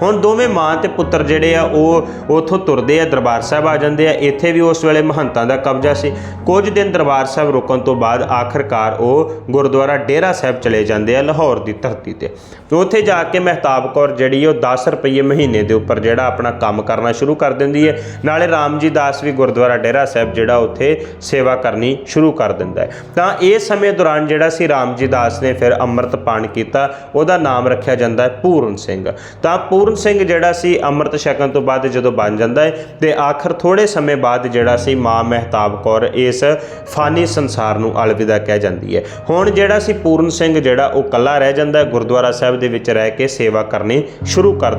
ਹੁਣ ਦੋਵੇਂ ਮਾਂ ਤੇ ਪੁੱਤਰ ਜਿਹੜੇ ਆ, ਉਹ ਉਥੋਂ ਤੁਰਦੇ ਆ, ਦਰਬਾਰ ਸਾਹਿਬ ਆ ਜਾਂਦੇ ਆ। ਇੱਥੇ ਵੀ ਉਸ ਵੇਲੇ ਮਹੰਤਾਂ ਦਾ ਕਬਜ਼ਾ ਸੀ। ਕੁਝ ਦਿਨ ਦਰਬਾਰ ਸਾਹਿਬ ਰੁਕਣ ਤੋਂ ਬਾਅਦ ਆਖਰਕਾਰ ਉਹ ਗੁਰਦੁਆਰਾ ਡੇਰਾ ਸਾਹਿਬ ਚਲੇ ਜਾਂਦੇ ਆ, ਲਾਹੌਰ ਦੀ ਧਰਤੀ ਤੇ। ਉੱਥੇ ਜਾ ਕੇ ਮਹਿਤਾਬ ਕੌਰ ਜਿਹੜੀ ਉਹ 10 ਰੁਪਏ ਮਹੀਨੇ ਦੇ ਉੱਪਰ ਜਿਹੜਾ ਆਪਣਾ ਕੰਮ ਕਰਨਾ ਸ਼ੁਰੂ ਕਰ ਦਿੰਦੀ ਹੈ ਨਾਲੇ ਰਾਮਜੀ ਦਾਸ ਵੀ ਗੁਰਦੁਆਰਾ ਡੇਰਾ ਸਾਹਿਬ ਜਿਹੜਾ ਉੱਥੇ ਸੇਵਾ ਕਰਨੀ ਸ਼ੁਰੂ ਕਰ ਦਿੰਦਾ ਹੈ ਤਾਂ ਇਸ ਸਮੇਂ ਦੌਰਾਨ ਜਿਹੜਾ ਸੀ ਰਾਮਜੀ ਦਾਸ ਨੇ ਫਿਰ ਅੰਮ੍ਰਿਤ ਪਾਨ ਕੀਤਾ, ਉਹਦਾ ਨਾਮ ਰੱਖਿਆ ਜਾਂਦਾ ਹੈ ਪੂਰਨ ਸਿੰਘ। ਤਾਂ ਪੂਰਨ ਸਿੰਘ ਜਿਹੜਾ ਸੀ ਅੰਮ੍ਰਿਤ ਛਕਣ ਤੋਂ ਬਾਅਦ ਜਦੋਂ ਬਣ ਜਾਂਦਾ ਹੈ ਤੇ ਆਖਰ ਥੋੜੇ ਸਮੇਂ ਬਾਅਦ ਜਿਹੜਾ ਸੀ ਮਾਂ ਮਹਿਤਾਬ ਕੌਰ ਇਸ ਫਾਨੀ ਸੰਸਾਰ ਨੂੰ ਅਲਵਿਦਾ ਕਹਿ ਜਾਂਦੀ ਹੈ। ਹੁਣ ਜਿਹੜਾ ਸੀ ਪੂਰਨ ਸਿੰਘ ਜਿਹੜਾ ਉਹ ਕੱਲਾ ਰਹਿ ਜਾਂਦਾ ਹੈ, ਗੁਰਦੁਆਰਾ ਸਾਹਿਬ ਦੇ ਵਿੱਚ ਰਹਿ ਕੇ ਸੇਵਾ ਕਰਨੀ ਸ਼ੁਰੂ ਕਰ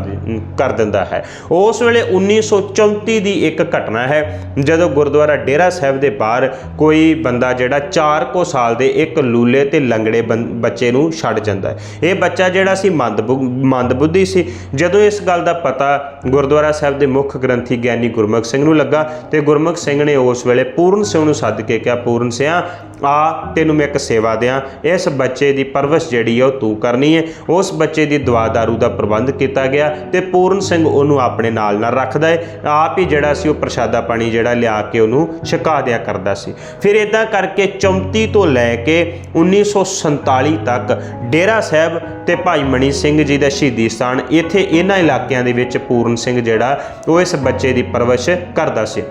ਕਰ ਦਿੰਦਾ ਹੈ। ਉਸ ਵੇਲੇ 1934 ਦੀ ਇੱਕ ਘਟਨਾ ਹੈ, ਜਦੋਂ ਗੁਰਦੁਆਰਾ ਡੇਰਾ ਸਾਹਿਬ ਦੇ ਬਾਹਰ ਕੋਈ ਬੰਦਾ ਜਿਹੜਾ 4 ਕੋ ਸਾਲ ਦੇ ਇੱਕ ਲੂਲੇ ਤੇ ਲੰਗੜੇ ਬੰ- ਬੱਚੇ ਨੂੰ ਛੱਡ ਜਾਂਦਾ ਹੈ। ਇਹ ਬੱਚਾ ਜਿਹੜਾ ਸੀ ਮੰਦ ਮੰਦਬੁੱਧੀ ਸੀ ਜਦੋਂ ਇਸ ਗੱਲ ਦਾ ਪਤਾ ਗੁਰਦੁਆਰਾ ਸਾਹਿਬ ਦੇ ਮੁੱਖ ਗ੍ਰੰਥੀ ਗਿਆਨੀ ਗੁਰਮੁਖ ਸਿੰਘ ਨੂੰ ਲੱਗਾ ਤੇ ਗੁਰਮੁਖ ਸਿੰਘ ਨੇ ਉਸ ਵੇਲੇ ਪੂਰਨ ਸਿੰਘ ਨੂੰ ਸੱਦ ਕੇ ਕਿਹਾ, ਪੂਰਨ ਸਿਆ ਆ, ਤੈਨੂੰ ਮੈਂ ਇੱਕ ਸੇਵਾ ਦਿਆਂ। ਇਸ ਬੱਚੇ ਦੀ ਪਰਵਰਿਸ਼ ਜਿਹੜੀ ਆ, ਉਹ ਤੂੰ ਕਰਨੀ ਹੈ ਉਸ ਬੱਚੇ ਦੀ ਦਵਾ ਦਾਰੂ ਦਾ ਪ੍ਰਬੰਧ ਕੀਤਾ ਗਿਆ ਤੇ ਪੂਰਨ ਸਿੰਘ ਉਹਨੂੰ ਆਪਣੇ ਨਾਲ ਨਾਲ ਰੱਖਦਾ ਹੈ ਆਪ ਹੀ ਜਿਹੜਾ ਸੀ, ਉਹ ਪ੍ਰਸ਼ਾਦਾ ਪਾਣੀ ਜਿਹੜਾ ਲਿਆ ਕੇ ਉਹਨੂੰ ਛਕਾ ਦਿਆ ਕਰਦਾ ਸੀ। ਫਿਰ ਇਦਾਂ ਕਰਕੇ 34 ਤੋਂ ਲੈ ਕੇ 1947 ਤੱਕ ਡੇਰਾ ਸਾਹਿਬ ਤੇ ਭਾਈ ਮਣੀ ਸਿੰਘ ਜੀ ਦਾ ਸ਼ਹੀਦੀ ਸਥਾਨ ਇੱਥੇ ਇਹਨਾਂ ਇਲਾਕਿਆਂ ਦੇ ਵਿੱਚ ਪੂਰਨ ਸਿੰਘ ਜਿਹੜਾ, ਉਹ ਇਸ ਬੱਚੇ ਦੀ ਪਰਵਰਿਸ਼ ਕਰਦਾ ਸੀ।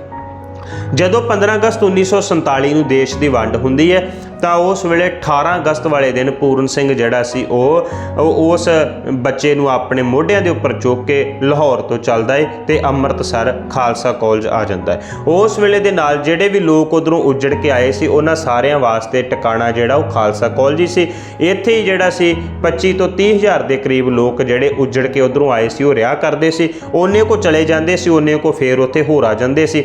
ਜਦੋਂ 15 ਅਗਸਤ 1947 ਨੂੰ ਦੇਸ਼ ਦੀ ਵੰਡ ਹੁੰਦੀ ਹੈ, ਤਾਂ ਉਸ ਵੇਲੇ 18 ਅਗਸਤ ਵਾਲੇ ਦਿਨ ਪੂਰਨ ਸਿੰਘ ਜਿਹੜਾ ਸੀ, ਉਹ ਉਸ ਬੱਚੇ ਨੂੰ ਆਪਣੇ ਮੋਢਿਆਂ ਦੇ ਉੱਪਰ ਚੁੱਕ ਕੇ ਲਾਹੌਰ ਤੋਂ ਚੱਲਦਾ ਏ ਤੇ ਅੰਮ੍ਰਿਤਸਰ ਖਾਲਸਾ ਕਾਲਜ ਆ ਜਾਂਦਾ ਹੈ ਉਸ ਵੇਲੇ ਦੇ ਨਾਲ ਜਿਹੜੇ ਵੀ ਲੋਕ ਉਧਰੋਂ ਉੱਜੜ ਕੇ ਆਏ ਸੀ, ਉਹਨਾਂ ਸਾਰਿਆਂ ਵਾਸਤੇ ਟਿਕਾਣਾ ਜਿਹੜਾ ਉਹ ਖਾਲਸਾ ਕਾਲਜ ਹੀ ਸੀ। ਇੱਥੇ ਹੀ ਜਿਹੜਾ ਸੀ 25 ਤੋਂ 30 ਹਜ਼ਾਰ ਦੇ ਕਰੀਬ ਲੋਕ ਜਿਹੜੇ ਉੱਜੜ ਕੇ ਉਧਰੋਂ ਆਏ ਸੀ, ਉਹ ਰਿਹਾ ਕਰਦੇ ਸੀ। ਉਹਨੇ ਕੋ ਚਲੇ ਜਾਂਦੇ ਸੀ, ਉਹਨੇ ਕੋ ਫੇਰ ਉੱਥੇ ਹੋਰ ਆ ਜਾਂਦੇ ਸੀ।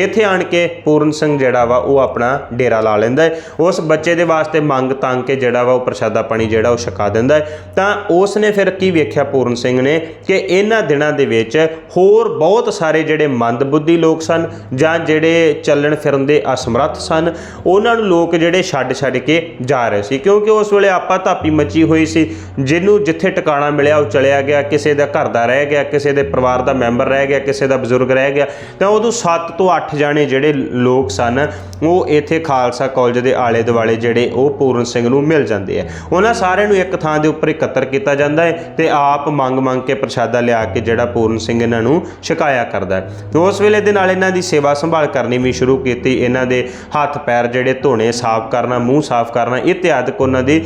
ਇੱਥੇ ਆਣ ਕੇ ਪੂਰਨ ਸਿੰਘ ਜਿਹੜਾ ਵਾ, ਉਹ ਆਪਣਾ ਡੇਰਾ ਲਾ ਲੈਂਦਾ ਹੈ। ਉਸ ਬੱਚੇ ਦੇ ਵਾਸਤੇ ਮੰਗ ਤੰਗ ਕੇ ਜਿਹੜਾ ਵਾ, ਉਹ ਪ੍ਰਸ਼ਾਦਾ ਪਾਣੀ ਜਿਹੜਾ, ਉਹ ਛਕਾ ਦਿੰਦਾ ਹੈ। ਤਾਂ ਉਸ ਨੇ ਫਿਰ ਕੀ ਵੇਖਿਆ ਪੂਰਨ ਸਿੰਘ ਨੇ? ਕਿ ਇਹਨਾਂ ਦਿਨਾਂ ਦੇ ਵਿੱਚ ਹੋਰ ਬਹੁਤ ਸਾਰੇ ਜਿਹੜੇ ਮੰਦਬੁੱਧੀ ਲੋਕ ਸਨ ਜਾਂ ਜਿਹੜੇ ਚੱਲਣ ਫਿਰਨ ਦੇ ਅਸਮਰੱਥ ਸਨ, ਉਹਨਾਂ ਨੂੰ ਲੋਕ ਜਿਹੜੇ ਛੱਡ ਛੱਡ ਕੇ ਜਾ ਰਹੇ ਸੀ। ਕਿਉਂਕਿ ਉਸ ਵੇਲੇ ਆਪਾ ਧਾਪੀ ਮੱਚੀ ਹੋਈ ਸੀ। ਜਿਹਨੂੰ ਜਿੱਥੇ ਟਿਕਾਣਾ ਮਿਲਿਆ, ਉਹ ਚਲਿਆ ਗਿਆ। ਕਿਸੇ ਦਾ ਘਰ ਦਾ ਰਹਿ ਗਿਆ, ਕਿਸੇ ਦੇ ਪਰਿਵਾਰ ਦਾ ਮੈਂਬਰ ਰਹਿ ਗਿਆ, ਕਿਸੇ ਦਾ ਬਜ਼ੁਰਗ ਰਹਿ ਗਿਆ। ਤਾਂ ਉਦੋਂ 7 ਤੋਂ 8 ਜਾਣੇ ਜਿਹੜੇ ਲੋਕ ਸਨ, ਉਹ ਇੱਥੇ ਖਾਲਸਾ ਕਾਲਜ ਦੇ ਆਲੇ ਦੁਆਲੇ ਜਿਹੜੇ ਉਹ ਪੂਰਨ ਸਿੰਘ ਨੂੰ ਮਿਲ ਜਾਂਦੇ ਆ। ਉਹਨਾਂ ਸਾਰਿਆਂ ਨੂੰ ਇੱਕ ਥਾਂ ਦੇ ਉੱਪਰ ਇਕੱਤਰ ਕੀਤਾ ਜਾਂਦਾ ਹੈ ਤੇ ਆਪ ਮੰਗ ਮੰਗ ਕੇ ਪ੍ਰਸ਼ਾਦਾ ਲਿਆ ਕੇ ਜਿਹੜਾ ਪੂਰਨ ਸਿੰਘ ਇਹਨਾਂ ਨੂੰ ਛਕਾਇਆ ਕਰਦਾ ਹੈ। ਤੇ ਉਸ ਵੇਲੇ ਦੇ ਨਾਲ ਇਹਨਾਂ ਦੀ ਸੇਵਾ ਸੰਭਾਲ ਕਰਨੀ ਵੀ ਸ਼ੁਰੂ ਕੀਤੀ। ਇਹਨਾਂ ਦੇ ਹੱਥ ਪੈਰ ਜਿਹੜੇ ਧੋਣੇ, ਸਾਫ਼ ਕਰਨਾ, ਮੂੰਹ ਸਾਫ਼ ਕਰਨਾ ਇਤਿਆਦਿਕ ਉਹਨਾਂ ਦੀ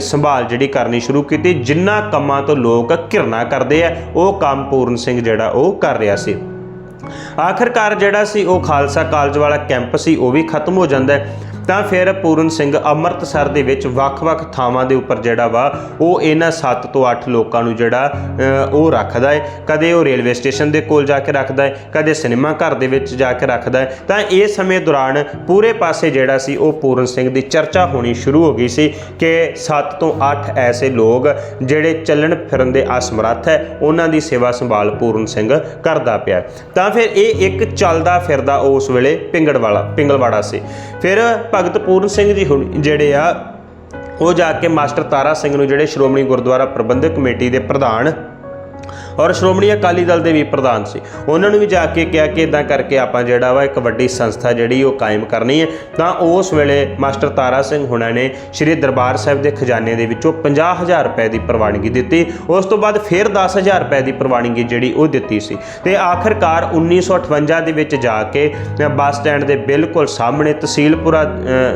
ਸੰਭਾਲ ਜਿਹੜੀ ਕਰਨੀ ਸ਼ੁਰੂ ਕੀਤੀ। ਜਿੰਨਾ ਕੰਮਾਂ ਤੋਂ ਲੋਕ ਘਿਰਨਾ ਕਰਦੇ ਆ, ਉਹ ਕੰਮ ਪੂਰਨ ਸਿੰਘ ਜਿਹੜਾ ਉਹ ਕਰ ਰਿਹਾ ਸੀ। ਆਖਰਕਾਰ ਜਿਹੜਾ ਸੀ ਉਹ ਖਾਲਸਾ ਕਾਲਜ ਵਾਲਾ ਕੈਂਪ ਸੀ, ਉਹ ਵੀ ਖਤਮ ਹੋ ਜਾਂਦਾ ਹੈ। ਤਾਂ ਫਿਰ ਪੂਰਨ ਸਿੰਘ ਅੰਮ੍ਰਿਤਸਰ ਦੇ ਵਿੱਚ ਵੱਖ-ਵੱਖ ਥਾਵਾਂ ਦੇ ਉੱਪਰ ਜਿਹੜਾ ਵਾ, ਉਹ ਇਹਨਾਂ 7 ਤੋਂ 8 ਲੋਕਾਂ ਨੂੰ ਜਿਹੜਾ ਉਹ ਰੱਖਦਾ ਹੈ। ਕਦੇ ਉਹ ਰੇਲਵੇ ਸਟੇਸ਼ਨ ਦੇ ਕੋਲ ਜਾ ਕੇ ਰੱਖਦਾ ਹੈ, ਕਦੇ ਸਿਨੇਮਾ ਘਰ ਦੇ ਵਿੱਚ ਜਾ ਕੇ ਰੱਖਦਾ ਹੈ। ਤਾਂ ਇਸ ਸਮੇਂ ਦੌਰਾਨ ਪੂਰੇ ਪਾਸੇ ਜਿਹੜਾ ਸੀ, ਉਹ ਪੂਰਨ ਸਿੰਘ ਦੀ ਚਰਚਾ ਹੋਣੀ ਸ਼ੁਰੂ ਹੋ ਗਈ ਸੀ ਕਿ 7 ਤੋਂ 8 ਐਸੇ ਲੋਕ ਜਿਹੜੇ ਚੱਲਣ ਫਿਰਨ ਦੇ ਅਸਮਰੱਥ ਹੈ, ਉਹਨਾਂ ਦੀ ਸੇਵਾ ਸੰਭਾਲ ਪੂਰਨ ਸਿੰਘ ਕਰਦਾ ਪਿਆ ਤਾਂ ਫਿਰ ਇਹ ਇੱਕ ਚੱਲਦਾ ਫਿਰਦਾ ਉਸ ਵੇਲੇ ਪਿੰਗੜਵਾਲਾ ਪਿੰਗਲਵਾੜਾ ਸੀ। ਫਿਰ ਭਗਤ ਪੂਰਨ ਸਿੰਘ ਜੀ ਹੁਣ ਜਿਹੜੇ ਆ, ਉਹ ਜਾ ਕੇ ਮਾਸਟਰ ਤਾਰਾ ਸਿੰਘ ਨੂੰ ਜਿਹੜੇ ਸ਼੍ਰੋਮਣੀ ਗੁਰਦੁਆਰਾ ਪ੍ਰਬੰਧਕ ਕਮੇਟੀ ਦੇ ਪ੍ਰਧਾਨ ਔਰ ਸ਼੍ਰੋਮਣੀ ਅਕਾਲੀ ਦਲ ਦੇ ਵੀ ਪ੍ਰਧਾਨ ਸੀ। ਉਹਨਾਂ ਨੂੰ ਵੀ ਜਾ ਕੇ ਕਿਹਾ ਕਿ ਇਦਾਂ ਕਰਕੇ ਆਪਾਂ ਜਿਹੜਾ ਵਾ ਇੱਕ ਵੱਡੀ ਸੰਸਥਾ ਜਿਹੜੀ ਉਹ ਕਾਇਮ ਕਰਨੀ ਹੈ। ਤਾਂ ਉਸ ਵੇਲੇ ਮਾਸਟਰ ਤਾਰਾ ਸਿੰਘ ਹੁਣਾਂ ਨੇ ਸ੍ਰੀ ਦਰਬਾਰ ਸਾਹਿਬ ਦੇ ਖਜ਼ਾਨੇ ਦੇ ਵਿੱਚੋਂ 50000 ਰੁਪਏ ਦੀ ਪ੍ਰਵਾਨਗੀ ਦਿੱਤੀ। ਉਸ ਤੋਂ ਬਾਅਦ ਫਿਰ 10000 ਰੁਪਏ ਦੀ ਪ੍ਰਵਾਨਗੀ ਜਿਹੜੀ ਉਹ ਦਿੱਤੀ ਸੀ। ਤੇ ਆਖਰਕਾਰ 1958 ਦੇ ਵਿੱਚ ਜਾ ਕੇ ਬੱਸ ਸਟੈਂਡ ਦੇ ਬਿਲਕੁਲ ਸਾਹਮਣੇ ਤਹਿਸੀਲਪੁਰਾ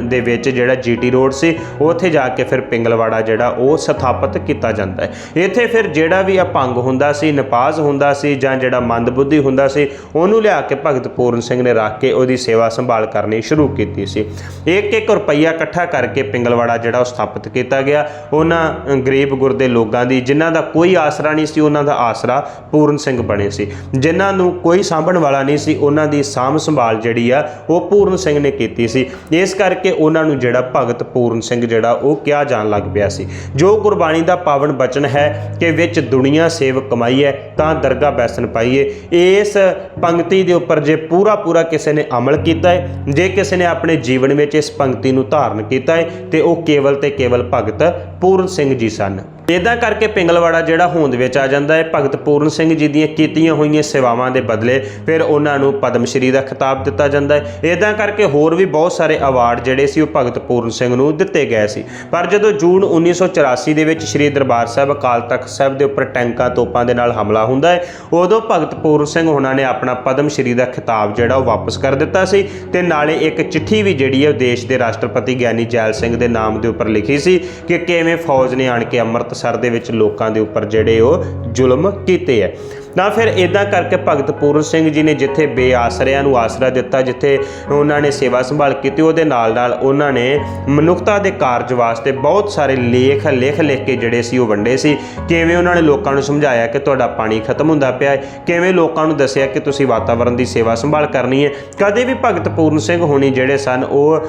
ਦੇ ਵਿੱਚ ਜਿਹੜਾ ਜੀਟੀ ਰੋਡ ਸੀ, ਉੱਥੇ ਜਾ ਕੇ ਫਿਰ ਪਿੰਗਲਵਾੜਾ ਜਿਹੜਾ ਉਹ ਸਥਾਪਿਤ ਕੀਤਾ ਜਾਂਦਾ ਹੈ। ਇੱਥੇ ਫਿਰ ਜਿਹੜਾ ਵੀ ਅਪੰਗ ਹੁੰਦਾ ਹੁੰਦਾ ਸੀ, ਨਪਾਜ਼ ਹੁੰਦਾ ਸੀ ਜਾਂ ਜਿਹੜਾ ਮੰਦਬੁੱਧੀ ਹੁੰਦਾ ਸੀ, ਉਹਨੂੰ ਲਿਆ ਕੇ ਭਗਤ ਪੂਰਨ ਸਿੰਘ ਨੇ ਰੱਖ ਕੇ ਉਹਦੀ ਸੇਵਾ ਸੰਭਾਲ ਕਰਨੀ ਸ਼ੁਰੂ ਕੀਤੀ ਸੀ। ਇੱਕ ਇੱਕ ਰੁਪਈਆ ਇਕੱਠਾ ਕਰਕੇ ਪਿੰਗਲਵਾੜਾ ਜਿਹੜਾ ਉਹ ਸਥਾਪਿਤ ਕੀਤਾ ਗਿਆ। ਉਹਨਾਂ ਗਰੀਬ ਗੁਰਦੇ ਲੋਕਾਂ ਦੀ, ਜਿਨ੍ਹਾਂ ਦਾ ਕੋਈ ਆਸਰਾ ਨਹੀਂ ਸੀ, ਉਹਨਾਂ ਦਾ ਆਸਰਾ ਪੂਰਨ ਸਿੰਘ ਬਣੇ ਸੀ। ਜਿਨ੍ਹਾਂ ਨੂੰ ਕੋਈ ਸਾਂਭਣ ਵਾਲਾ ਨਹੀਂ ਸੀ, ਉਹਨਾਂ ਦੀ ਸਾਂਭ ਸੰਭਾਲ ਜਿਹੜੀ ਆ, ਉਹ ਪੂਰਨ ਸਿੰਘ ਨੇ ਕੀਤੀ ਸੀ। ਇਸ ਕਰਕੇ ਉਹਨਾਂ ਨੂੰ ਜਿਹੜਾ ਭਗਤ ਪੂਰਨ ਸਿੰਘ ਜਿਹੜਾ, ਉਹ ਕਿਹਾ ਜਾਣ ਲੱਗ ਪਿਆ ਸੀ। ਜੋ ਗੁਰਬਾਣੀ ਦਾ ਪਾਵਨ ਬਚਨ ਹੈ ਕਿ ਵਿੱਚ ਦੁਨੀਆ ਸੇਵਕ ਕਮਾਈ ਹੈ, ਤਾਂ ਦਰਗਾ ਬੈਸਨ ਪਾਈਏ ਇਸ ਪੰਕਤੀ ਦੇ ਉੱਪਰ ਜੇ ਪੂਰਾ ਪੂਰਾ ਕਿਸੇ ਨੇ ਅਮਲ ਕੀਤਾ ਹੈ ਜੇ ਕਿਸੇ ਨੇ ਆਪਣੇ ਜੀਵਨ ਵਿੱਚ ਇਸ ਪੰਕਤੀ ਨੂੰ ਧਾਰਨ ਕੀਤਾ ਹੈ ਤੇ ਉਹ ਕੇਵਲ ਤੇ ਕੇਵਲ ਭਗਤ ਪੂਰਨ ਸਿੰਘ ਜੀ ਸਨ। ਇਦਾਂ ਕਰਕੇ ਪਿੰਗਲਵਾੜਾ ਜਿਹੜਾ ਹੋਂਦ ਵਿੱਚ ਆ ਜਾਂਦਾ ਹੈ ਭਗਤ ਪੂਰਨ ਸਿੰਘ ਜੀ ਦੀਆਂ ਕੀਤੀਆਂ ਹੋਈਆਂ ਸੇਵਾਵਾਂ ਦੇ ਬਦਲੇ ਫਿਰ ਉਹਨਾਂ ਨੂੰ ਪਦਮ ਸ਼੍ਰੀ ਦਾ ਖਿਤਾਬ ਦਿੱਤਾ ਜਾਂਦਾ ਹੈ ਇਦਾਂ ਕਰਕੇ ਹੋਰ ਵੀ ਬਹੁਤ ਸਾਰੇ ਅਵਾਰਡ ਜਿਹੜੇ ਸੀ, ਉਹ ਭਗਤ ਪੂਰਨ ਸਿੰਘ ਨੂੰ ਦਿੱਤੇ ਗਏ ਸੀ। ਪਰ ਜਦੋਂ ਜੂਨ 1984 ਦੇ ਵਿੱਚ ਸ੍ਰੀ ਦਰਬਾਰ ਸਾਹਿਬ ਅਕਾਲ ਤਖਤ ਸਾਹਿਬ ਦੇ ਉੱਪਰ ਟੈਂਕਾਂ ਤੋਂ ਤੋਪਾਂ ਦੇ ਨਾਲ ਹਮਲਾ ਹੁੰਦਾ ਹੈ। ਉਦੋਂ ਭਗਤ ਪੂਰਨ ਸਿੰਘ ਉਹਨਾਂ ਨੇ ਆਪਣਾ ਪਦਮ ਸ਼੍ਰੀ ਦਾ ਖਿਤਾਬ ਜਿਹੜਾ ਉਹ ਵਾਪਸ ਕਰ ਦਿੱਤਾ ਸੀ ਤੇ ਨਾਲੇ ਇੱਕ ਚਿੱਠੀ ਵੀ ਜਿਹੜੀ ਹੈ ਉਹ ਦੇਸ਼ ਦੇ ਰਾਸ਼ਟਰਪਤੀ ਗਿਆਨੀ ਜੈਲ ਸਿੰਘ ਦੇ ਨਾਮ ਦੇ ਉੱਪਰ ਲਿਖੀ ਸੀ ਕਿ ਕਿਵੇਂ ਫੌਜ ਨੇ ਆਣ ਕੇ ਅੰਮ੍ਰਿਤਸਰ ਦੇ ਵਿੱਚ ਲੋਕਾਂ ਦੇ ਉੱਪਰ ਜਿਹੜੇ ਉਹ ਜ਼ੁਲਮ ਕੀਤੇ ਹੈ। ਤਾਂ ਫਿਰ ਇਦਾਂ ਕਰਕੇ ਭਗਤ ਪੂਰਨ ਸਿੰਘ ਜੀ ਨੇ ਜਿੱਥੇ ਬੇਆਸਰਿਆਂ ਨੂੰ ਆਸਰਾ ਦਿੱਤਾ, ਜਿੱਥੇ ਉਹਨਾਂ ਨੇ ਸੇਵਾ ਸੰਭਾਲ ਕੀਤੀ, ਉਹਦੇ ਨਾਲ ਨਾਲ ਉਹਨਾਂ ਨੇ ਮਨੁੱਖਤਾ ਦੇ ਕਾਰਜ ਵਾਸਤੇ ਬਹੁਤ ਸਾਰੇ ਲੇਖ ਲਿਖ ਲਿਖ ਕੇ ਜਿਹੜੇ ਸੀ, ਉਹ ਵੰਡੇ ਸੀ। ਕਿਵੇਂ ਉਹਨਾਂ ਨੇ ਲੋਕਾਂ ਨੂੰ ਸਮਝਾਇਆ ਕਿ ਤੁਹਾਡਾ ਪਾਣੀ ਖਤਮ ਹੁੰਦਾ ਪਿਆ ਹੈ? ਕਿਵੇਂ ਲੋਕਾਂ ਨੂੰ ਦੱਸਿਆ ਕਿ ਤੁਸੀਂ ਵਾਤਾਵਰਣ ਦੀ ਸੇਵਾ ਸੰਭਾਲ ਕਰਨੀ ਹੈ? ਕਦੇ ਵੀ ਭਗਤ ਪੂਰਨ ਸਿੰਘ ਹੋਣੀ ਜਿਹੜੇ ਸਨ, ਉਹ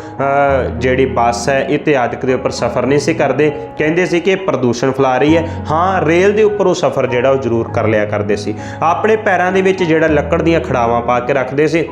ਜਿਹੜੀ ਬੱਸ ਹੈ ਇਤਿਆਦਿਕ ਦੇ ਉੱਪਰ ਸਫ਼ਰ ਨਹੀਂ ਸੀ ਕਰਦੇ। ਕਹਿੰਦੇ ਸੀ ਕਿ ਪ੍ਰਦੂਸ਼ਣ ਫੈਲਾ ਰਹੀ ਹੈ। ਹਾਂ, ਰੇਲ ਦੇ ਉੱਪਰ ਉਹ ਸਫ਼ਰ ਜਿਹੜਾ, ਉਹ ਜ਼ਰੂਰ ਕਰ ਲਿਆ ਕਰਦੇ ਸੀ। ਆਪਣੇ ਪੈਰਾਂ ਦੇ ਵਿੱਚ ਜਿਹੜਾ ਲੱਕੜ ਦੀਆਂ ਖੜਾਵਾਂ ਪਾ ਕੇ ਰੱਖਦੇ ਸੀ।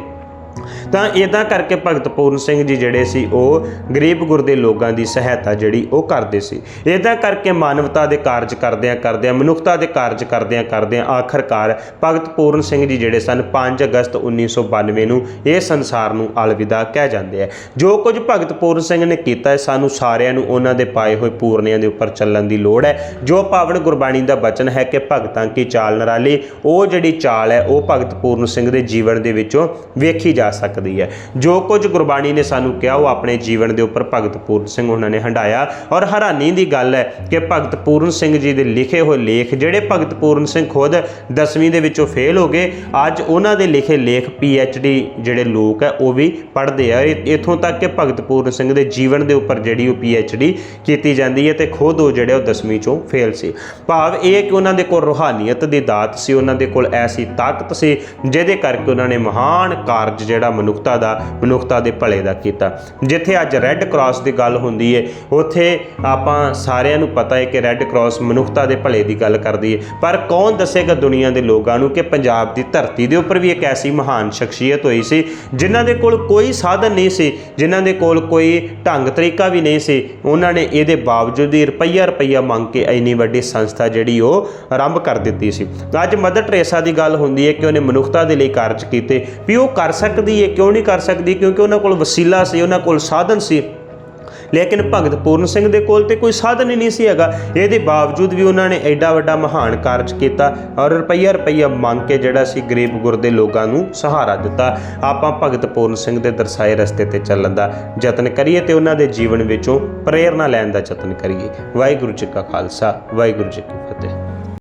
ਤਾਂ ਇਦਾਂ ਕਰਕੇ ਭਗਤ ਪੂਰਨ ਸਿੰਘ ਜੀ ਜਿਹੜੇ ਸੀ, ਉਹ ਗਰੀਬ ਗੁਰਦੇ ਲੋਕਾਂ ਦੀ ਸਹਾਇਤਾ ਜਿਹੜੀ ਉਹ ਕਰਦੇ ਸੀ। ਇਦਾਂ ਕਰਕੇ ਮਾਨਵਤਾ ਦੇ ਕਾਰਜ ਕਰਦਿਆਂ ਕਰਦਿਆਂ, ਮਨੁੱਖਤਾ ਦੇ ਕਾਰਜ ਕਰਦਿਆਂ ਕਰਦਿਆਂ ਆਖਰਕਾਰ ਭਗਤ ਪੂਰਨ ਸਿੰਘ ਜੀ ਜਿਹੜੇ ਸਨ 5 ਅਗਸਤ 1992 ਨੂੰ ਇਹ ਸੰਸਾਰ ਨੂੰ ਅਲਵਿਦਾ ਕਹਿ ਜਾਂਦੇ ਆ। ਜੋ ਕੁਝ ਭਗਤ ਪੂਰਨ ਸਿੰਘ ਨੇ ਕੀਤਾ ਹੈ, ਸਾਨੂੰ ਸਾਰਿਆਂ ਨੂੰ ਉਹਨਾਂ ਦੇ ਪਾਏ ਹੋਏ ਪੂਰਨਿਆਂ ਦੇ ਉੱਪਰ ਚੱਲਣ ਦੀ ਲੋੜ ਹੈ। ਜੋ ਪਾਵਨ ਗੁਰਬਾਣੀ ਦਾ ਬਚਨ ਹੈ ਕਿ ਭਗਤਾਂ ਕੀ ਚਾਲ ਨਰਾਲੀ, ਉਹ ਜਿਹੜੀ ਚਾਲ ਹੈ, ਉਹ ਭਗਤ ਪੂਰਨ ਸਿੰਘ ਦੇ ਜੀਵਨ ਦੇ ਵਿੱਚੋਂ ਵੇਖੀ ਜਾ ਸਕਦੀ ਹੈ। ਜੋ ਕੁਝ ਗੁਰਬਾਣੀ ਨੇ ਸਾਨੂੰ ਕਿਹਾ, ਉਹ ਆਪਣੇ ਜੀਵਨ ਦੇ ਉੱਪਰ ਭਗਤ ਪੂਰਨ ਸਿੰਘ ਉਹਨਾਂ ਨੇ ਹੰਡਾਇਆ ਔਰ ਹੈਰਾਨੀ ਦੀ ਗੱਲ ਹੈ ਕਿ ਭਗਤ ਪੂਰਨ ਸਿੰਘ ਜੀ ਦੇ ਲਿਖੇ ਹੋਏ ਲੇਖ, ਜਿਹੜੇ ਭਗਤ ਪੂਰਨ ਸਿੰਘ ਖੁਦ 10ਵੀਂ ਦੇ ਵਿੱਚੋਂ ਫੇਲ ਹੋ ਗਏ, ਅੱਜ ਉਹਨਾਂ ਦੇ ਲਿਖੇ ਲੇਖ ਡੀ ਜਿਹੜੇ ਲੋਕ ਹੈ, ਉਹ ਵੀ ਪੜ੍ਹਦੇ ਆ। ਇਹ- ਇੱਥੋਂ ਤੱਕ ਕਿ ਭਗਤ ਪੂਰਨ ਸਿੰਘ ਦੇ ਜੀਵਨ ਦੇ ਉੱਪਰ ਜਿਹੜੀ ਉਹ ਡੀ ਕੀਤੀ ਜਾਂਦੀ ਹੈ ਤੇ ਖੁਦ ਉਹ ਜਿਹੜੇ ਉਹ 10ਵੀਂ ਚੋਂ ਫੇਲ ਸੀ। ਭਾਵ ਇਹ ਕਿ ਉਹਨਾਂ ਦੇ ਕੋਲ ਰੂਹਾਨੀਅਤ ਦੀ ਦਾਤ ਸੀ, ਉਹਨਾਂ ਦੇ ਕੋਲ ਐਸੀ ਤਾਕਤ ਸੀ, ਜਿਹਦੇ ਕਰਕੇ ਉਹਨਾਂ ਨੇ ਮਹਾਨ ਕਾਰਜ ਜਿਹੜਾ ਮਨੁੱਖਤਾ ਦਾ, ਮਨੁੱਖਤਾ ਦੇ ਭਲੇ ਦਾ ਕੀਤਾ। ਜਿੱਥੇ ਅੱਜ ਰੈੱਡ ਕਰਾਸ ਦੀ ਗੱਲ ਹੁੰਦੀ ਹੈ ਉੱਥੇ ਆਪਾਂ ਸਾਰਿਆਂ ਨੂੰ ਪਤਾ ਹੈ ਕਿ ਰੈੱਡ ਕਰਾਸ ਮਨੁੱਖਤਾ ਦੇ ਭਲੇ ਦੀ ਗੱਲ ਕਰਦੀ ਹੈ ਪਰ ਕੌਣ ਦੱਸੇਗਾ ਦੁਨੀਆ ਦੇ ਲੋਕਾਂ ਨੂੰ ਕਿ ਪੰਜਾਬ ਦੀ ਧਰਤੀ ਦੇ ਉੱਪਰ ਵੀ ਇੱਕ ਐਸੀ ਮਹਾਨ ਸ਼ਖਸੀਅਤ ਹੋਈ ਸੀ, ਜਿਨ੍ਹਾਂ ਦੇ ਕੋਲ ਕੋਈ ਸਾਧਨ ਨਹੀਂ ਸੀ, ਜਿਨ੍ਹਾਂ ਦੇ ਕੋਲ ਕੋਈ ਢੰਗ ਤਰੀਕਾ ਵੀ ਨਹੀਂ ਸੀ। ਉਹਨਾਂ ਨੇ ਇਹਦੇ ਬਾਵਜੂਦ ਹੀ ਰੁਪਈਆ ਰੁਪਈਆ ਮੰਗ ਕੇ ਇੰਨੀ ਵੱਡੀ ਸੰਸਥਾ ਜਿਹੜੀ ਉਹ ਆਰੰਭ ਕਰ ਦਿੱਤੀ ਸੀ। ਅੱਜ ਮਦਰ ਟਰੇਸਾ ਦੀ ਗੱਲ ਹੁੰਦੀ ਹੈ ਕਿ ਉਹਨੇ ਮਨੁੱਖਤਾ ਦੇ ਲਈ ਕਾਰਜ ਕੀਤੇ, ਵੀ ਉਹ ਕਰ ਸਕ। ਸਕਦੀ ਹੈ ਕਿਉਂ ਨਹੀਂ ਕਰ ਸਕਦੀ? ਕਿਉਂਕਿ ਉਹਨਾਂ ਕੋਲ ਵਸੀਲਾ ਸੀ, ਉਹਨਾਂ ਕੋਲ ਸਾਧਨ ਸੀ। ਲੇਕਿਨ ਭਗਤ ਪੂਰਨ ਸਿੰਘ ਦੇ ਕੋਲ ਤੇ ਕੋਈ ਸਾਧਨ ਹੀ ਨਹੀਂ ਸੀ ਹੈਗਾ। ਇਹਦੇ ਬਾਵਜੂਦ ਵੀ ਉਹਨਾਂ ਨੇ ਐਡਾ ਵੱਡਾ ਮਹਾਨ ਕਾਰਜ ਕੀਤਾ ਔਰ ਰੁਪਈਆ ਰੁਪਈਆ ਮੰਗ ਕੇ ਜਿਹੜਾ ਸੀ ਗਰੀਬ ਗੁਰਦੇ ਲੋਕਾਂ ਨੂੰ ਸਹਾਰਾ ਦਿੱਤਾ। ਆਪਾਂ ਭਗਤ ਪੂਰਨ ਸਿੰਘ ਦੇ ਦਰਸਾਏ ਰਸਤੇ ਤੇ ਚੱਲਣ ਦਾ ਯਤਨ ਕਰੀਏ ਤੇ ਉਹਨਾਂ ਦੇ ਜੀਵਨ ਵਿੱਚੋਂ ਪ੍ਰੇਰਣਾ ਲੈਣ ਦਾ ਯਤਨ ਕਰੀਏ। ਵਾਹਿਗੁਰੂ ਜੀ ਕਾ ਖਾਲਸਾ, ਵਾਹਿਗੁਰੂ ਜੀ ਕੀ ਫਤਿਹ।